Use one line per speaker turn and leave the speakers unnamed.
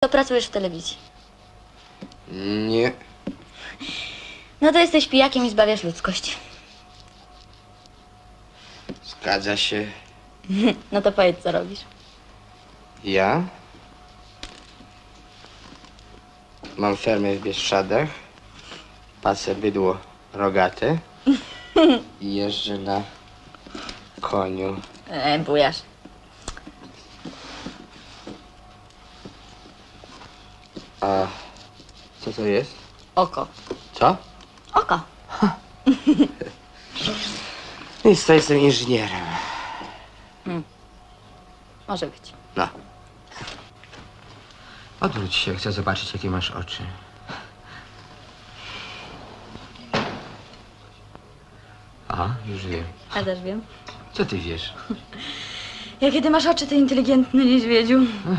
To pracujesz w telewizji.
Nie.
No to jesteś pijakiem i zbawiasz ludzkość.
Zgadza się.
No to powiedz, co robisz.
Ja? Mam fermę w Bieszczadach. Pasę bydło rogate. I jeżdżę na koniu.
E, bujasz.
A co to jest?
Oko.
Co?
Oko.
Nic, to jestem inżynierem.
Może być.
No. Odwróć się, chcę zobaczyć, jakie masz oczy. A, już wiem.
Ja też wiem.
Co ty wiesz?
Jakie ty masz oczy, ty inteligentny niedźwiedziu.
Ech,